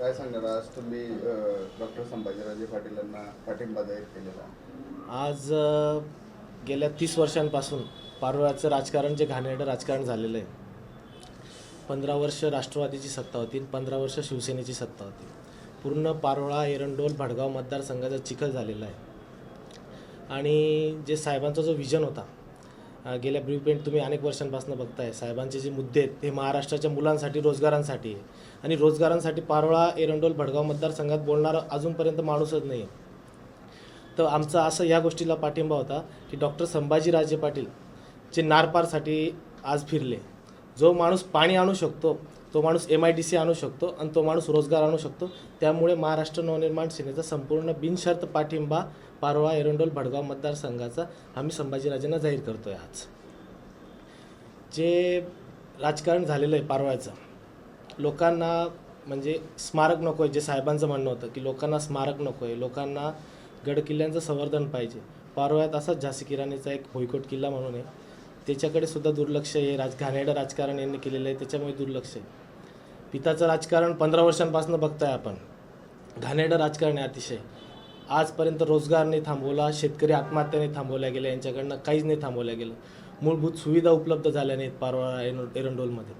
काय सांगणार आज तुम्ही डॉक्टर संभाजीराजे पाटील यांना पाठिंबा जाहीर केलेला आज गेल्या तीस वर्षांपासून पारोळ्याचं राजकारण जे घाणेरडं राजकारण झालेलं आहे पंधरा वर्ष राष्ट्रवादीची सत्ता होती आणि पंधरा वर्ष शिवसेनेची सत्ता होती. पूर्ण पारोळा एरंडोल भडगाव मतदारसंघाचा चिखल झालेला आहे. आणि जे साहेबांचा जो विजन होता गेल्या ब्ल्यूप्रिंट तुम्ही अनेक वर्षांपासून बघताय. साहेबांचे जे मुद्दे आहेत ते महाराष्ट्राच्या मुलांसाठी रोजगारांसाठी आहे. आणि रोजगारांसाठी पारोळा एरंडोल भडगाव मतदारसंघात बोलणारा अजूनपर्यंत माणूसच नाही आहे तर आमचा असं या गोष्टीला पाठिंबा होता की डॉक्टर संभाजीराजे पाटील जे नारपारसाठी आज फिरले जो माणूस पाणी आणू शकतो तो माणूस एम आय डी सी आणू शकतो आणि तो माणूस रोजगार आणू शकतो त्यामुळे महाराष्ट्र नवनिर्माण सेनेचा संपूर्ण बिनशर्त पाठिंबा पारोळा एरंडोल भडगाव मतदारसंघाचा आम्ही संभाजीराजेंना जाहीर करतो आहे आज. जे राजकारण झालेलं आहे पारोळ्याचं लोकांना म्हणजे स्मारक नको आहे जे साहेबांचं म्हणणं होतं की लोकांना स्मारक नको आहे लोकांना गडकिल्ल्यांचं संवर्धन पाहिजे. पारोळ्यात असाच झाशी किराणीचा एक भुईकोट किल्ला म्हणून आहे. त्याच्याकडे सुद्धा दुर्लक्ष आहे. राज घाणेरडं राजकारण यांनी केलेलं आहे. त्याच्यामुळे दुर्लक्ष आहे. पिताचं राजकारण पंधरा वर्षांपासून बघताय आपण. घाणेरडं राजकारण आहे अतिशय. आजपर्यंत रोजगार नाही थांबवला. शेतकरी आत्महत्या नाही थांबवल्या गेल्या. यांच्याकडनं काहीच नाही थांबवल्या गेलं. मूलभूत सुविधा उपलब्ध झाल्या नाहीत पारवा एरंडोल एरंडोलमध्ये.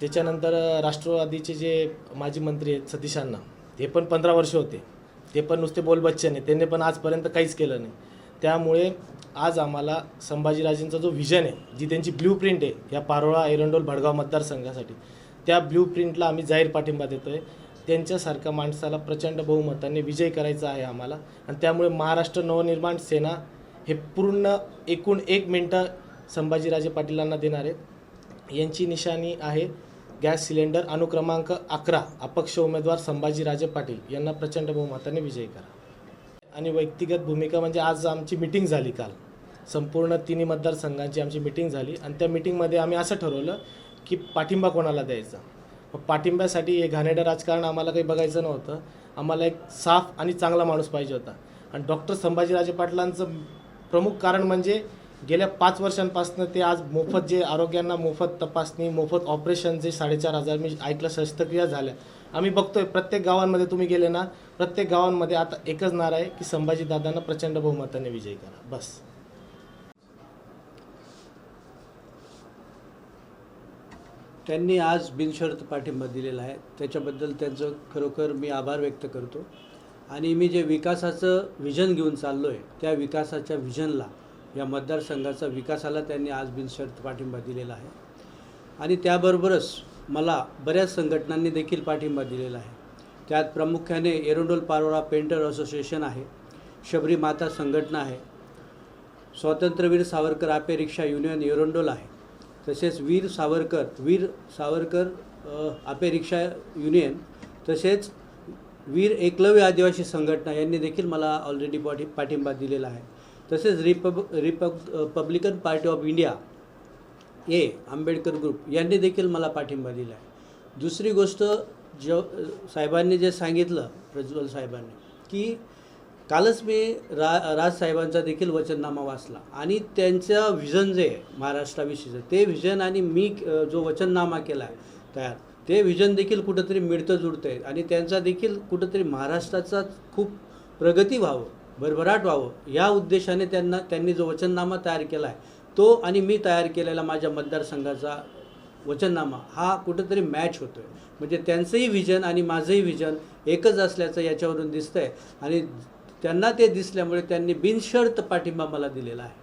त्याच्यानंतर राष्ट्रवादीचे जे माजी मंत्री आहेत सतीश अण्णा ते पण पंधरा वर्ष होते. ते पण नुसते बोलबच्चे नाही त्यांनी पण आजपर्यंत काहीच केलं नाही. त्यामुळे आज आम्हाला संभाजीराजेंचा जो व्हिजन आहे जी त्यांची ब्ल्यू प्रिंट आहे या पारोळा एरंडोल भडगाव मतदारसंघासाठी त्या ब्ल्यू प्रिंटला आम्ही जाहीर पाठिंबा देतो आहे त्यांच्यासारख्या माणसाला प्रचंड बहुमताने विजय करायचा आहे आम्हाला. आणि त्यामुळे महाराष्ट्र नवनिर्माण सेना हे पूर्ण एकूण एक मिनटं संभाजीराजे पाटीलांना देणार आहेत यांची निशाणी आहे गॅस सिलेंडर अनुक्रमांक अकरा अपक्ष उमेदवार संभाजीराजे पाटील. यांना प्रचंड बहुमताने विजयी करा. आणि व्यक्तिगत भूमिका म्हणजे आज आमची मिटिंग झाली काल. संपूर्ण तिन्ही मतदारसंघांची आमची मिटिंग झाली. आणि त्या मिटिंगमध्ये आम्ही असं ठरवलं की पाठिंबा कोणाला द्यायचा? मग पाठिंब्यासाठी हे घाणेडं राजकारण आम्हाला काही बघायचं नव्हतं. आम्हाला एक साफ आणि चांगला माणूस पाहिजे होता. आणि डॉक्टर संभाजीराजे पाटलांचं प्रमुख कारण म्हणजे गेल्या पाच वर्षांपासून ते आज मोफत जे आरोग्यांना मोफत तपासणी मोफत ऑपरेशन जे साडेचार हजार मी ऐकलं शस्त्रक्रिया झाल्या. आम्ही बघतोय प्रत्येक गावांमध्ये तुम्ही गेले ना प्रत्येक गावांमध्ये आता एकच नारा आहे की संभाजी दादांना प्रचंड बहुमताने विजय करा. बस. त्यांनी आज बिनशर्त पाठिंबा दिलेला आहे. त्याच्याबद्दल त्यांचं खरोखर मी आभार व्यक्त करतो. आणि मी जे विकासाचं विजन घेऊन चाललो आहे त्या विकासाच्या विजनला या मतदारसंघाचा विकासाला त्यांनी आज बिनशर्त पाठिंबा दिलेला आहे. आणि त्याबरोबरच मला बऱ्याच संघटनांनी देखील पाठिंबा दिलेला आहे. त्यात प्रामुख्याने एरोंडोल पारोळा पेंटर असोसिएशन आहे शबरी माता संघटना आहे स्वातंत्र्यवीर सावरकर आपे रिक्षा युनियन एरोंडोल आहे तसेच Veer Savarkar Veer Savarkar Ape rickshaw union तसेच वीर एकलव्य आदिवासी संघटना यांनी देखील मला ऑलरेडी पाठी पाठिंबा दिलेला आहे. तसेच रिपब Republican party of India A Ambedkar group यांनी देखील मला पाठिंबा दिला आहे. दुसरी गोष्ट ज साहेबांनी जे सांगितलं प्रज्वल साहेबांनी की कालच मी रा राजसाहेबांचा देखील वचननामा वाचला. आणि त्यांचं व्हिजन जे आहे महाराष्ट्राविषयीचं ते व्हिजन आणि मी जो वचननामा केला आहे तयार ते व्हिजन देखील कुठंतरी मिळतं जुळतं आहे. आणि त्यांचा देखील कुठंतरी महाराष्ट्राचा खूप प्रगती व्हावं भरभराट व्हावं या उद्देशाने त्यांना त्यांनी जो वचननामा तयार केला आहे तो आणि मी तयार केलेला माझ्या मतदारसंघाचा वचननामा हा कुठंतरी मॅच होतो आहे म्हणजे त्यांचंही व्हिजन आणि माझंही व्हिजन एकच असल्याचं याच्यावरून दिसतं आहे आणि त्यांना ते दिसल्यामुळे त्यांनी बिनशर्त पाठिंबा मला दिलेला आहे.